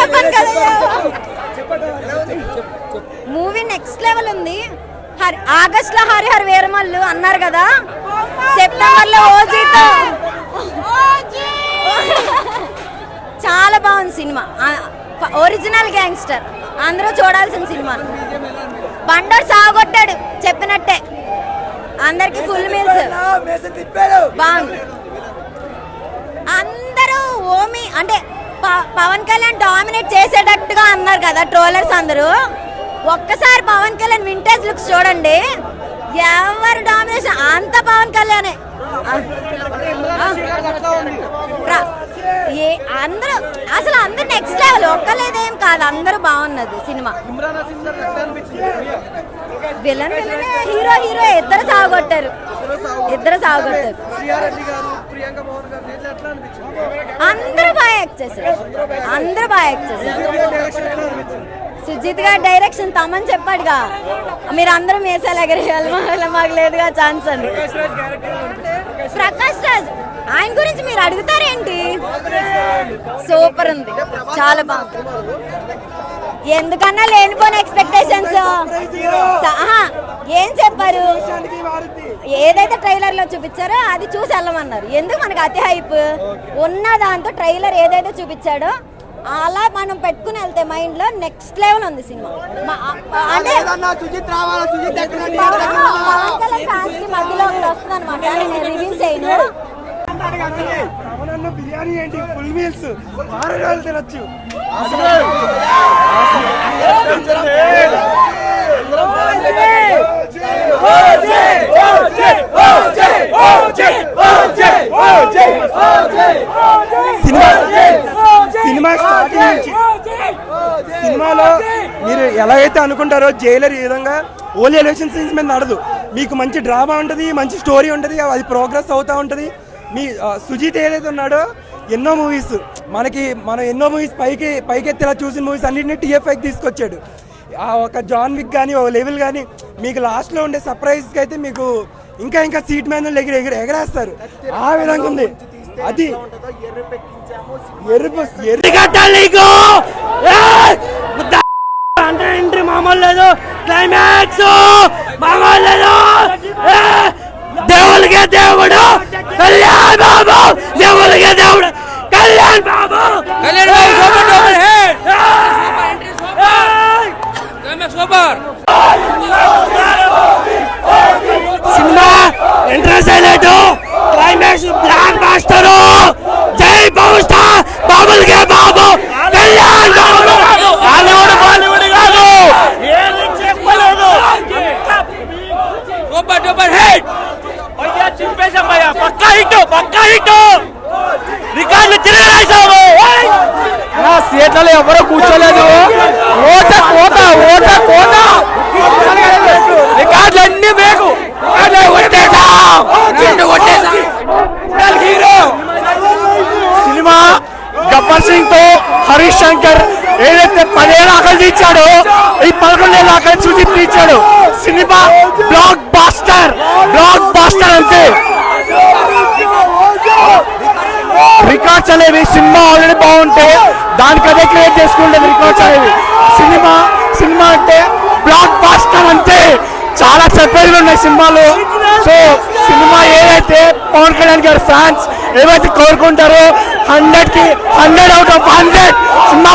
చెప్పాను కదా movie next level ఉంది. హరి ఆగస్ట్లో హరిహర్ వీరమల్లు అన్నారు కదా. సెప్టెంబర్లో ఓజీతో. చాలా బాగుంది సినిమా. ఒరిజినల్ గ్యాంగ్స్టర్ అందరూ చూడాల్సిన సినిమా. బండర్ సాగొట్టాడు చెప్పినట్టే. అందరికి ఫుల్ మీల్స్ బాగుంది. అందరూ ఓమి అంటే పవన్ కళ్యాణ్ డామినేట్ చేసేటట్టుగా అన్నారు కదా ట్రోలర్స్ అందరూ. ఒక్కసారి పవన్ కళ్యాణ్ వింటేజ్ లుక్స్ చూడండి. ఎవరు డామినేషన్ అంత పవన్ కళ్యాణే. ఏ అందరూ అసలు అందరూ నెక్స్ట్ లెవెల్ ఒక్కలేదేం కాదు అందరూ బాగున్నది cinema. Villain villain hero hero ఇద్దరు సాగొట్టారు ఇద్దరు సాగొట్టారు ప్రియాంక మోహన్ గారు దీంట్లో ఎట్లా అనిపించింది? అందరూ బాగా యాక్ట్ చేశారు. అందరూ బాగా యాక్ట్ చేశారు. సుజిత్ గారు డైరెక్షన్ తమని చెప్పాడుగా. మీరు అందరూ మేసాలు ఎగరేయాలి మాకు లేదుగా ఛాన్స్ అని. ప్రకాష్ రాజ్ ఆయన గురించి మీరు అడుగుతారేంటి? సూపర్ ఉంది. చాలా బాగుంది. ఎందుకన్నా లేనిపోయిన ఎక్స్పెక్టేషన్స్ ఏం చెప్పారు? ఏదైతే ట్రైలర్లో చూపించారో అది చూసి వెళ్ళమన్నారు. ఎందుకు మనకి అతి హైప్ ఉన్న దాంతో ట్రైలర్ ఏదైతే చూపించాడో అలా మనం పెట్టుకుని వెళ్తే మైండ్లో నెక్స్ట్ లెవెల్ ఉంది సినిమా. అంటే మధ్యలో వస్తుంది అనమాట నేను చేయను. బిర్యానీ ఏంటి? Full meals. ఆరు రోజులు తినొచ్చు. సినిమా సినిమా స్టార్టింగ్ నుంచి. సినిమాలో మీరు ఎలా అయితే అనుకుంటారో జైలర్ ఈ విధంగా ఓన్లీ ఎలక్షన్ సీన్స్ మీద నడదు. మీకు మంచి డ్రామా ఉంటుంది మంచి స్టోరీ ఉంటుంది అది ప్రోగ్రెస్ అవుతూ ఉంటుంది. మీ సుజిత్ సుజీత్ ఏదైతే ఉన్నాడో ఎన్నో మూవీస్ మనకి మనం ఎన్నో మూవీస్ పైకి పైకెత్తేలా చూసిన మూవీస్ అన్నింటినీ టీఎఫ్ఐకి తీసుకొచ్చాడు. ఆ ఒక జాన్ విక్ కానీ ఒక లెవెల్ కానీ మీకు లాస్ట్లో ఉండే సర్ప్రైజ్కి అయితే మీకు ఇంకా ఇంకా సీట్ మీద ఎగిరి ఎగిరి ఎగరేస్తారు. ఆ విధంగా ఉంది. అది ఎరుపు ఎర్రి కట్టాలి నీకు! అంటే ఎంట్రీ మామూలు లేదు. క్లైమాక్స్ మామూలు లేదు. ఏయ్! దేవుడికే దేవుడు కళ్యాణ్ బాబు దేవుడికే దేవుడు Kalyan Babu Kalyan Babu super duper hit ఏయ్! సూపర్ సినిమా entrance highlight climax blockbuster జై పవర్ స్టార్ బాబుల్ హిట్ పక్కా హిట్. రికార్డులు తిరగరాశాము నా సీట్లలో ఎవరో కూర్చోలేదు? ఓట కోట ఓట కోట రికార్డులు అన్ని మేకు సినిమా గబ్బర్ సింగ్తో హరీష్ శంకర్ ఏదైతే పదేళ్ళ ఆకలి తీర్చాడో ఈ పదకొండేళ్ళ ఆకలి చూసి తీర్చాడు. Cinema blockbuster blockbuster అంతే రికార్డ్స్ అనేవి సినిమా ఆల్రెడీ బాగుంటే దానికి అదే క్రియేట్ చేసుకుంటే రికార్డ్స్ అనేవి సినిమా సినిమా అంటే బ్లాక్ బాస్టర్ అంతే చాలా సర్ప్రైజ్లు ఉన్నాయి సినిమాలు. సో సినిమా ఏదైతే పవన్ కళ్యాణ్ గారి ఫ్యాన్స్ ఏవైతే కోరుకుంటారో హండ్రెడ్కి hundred out of hundred cinema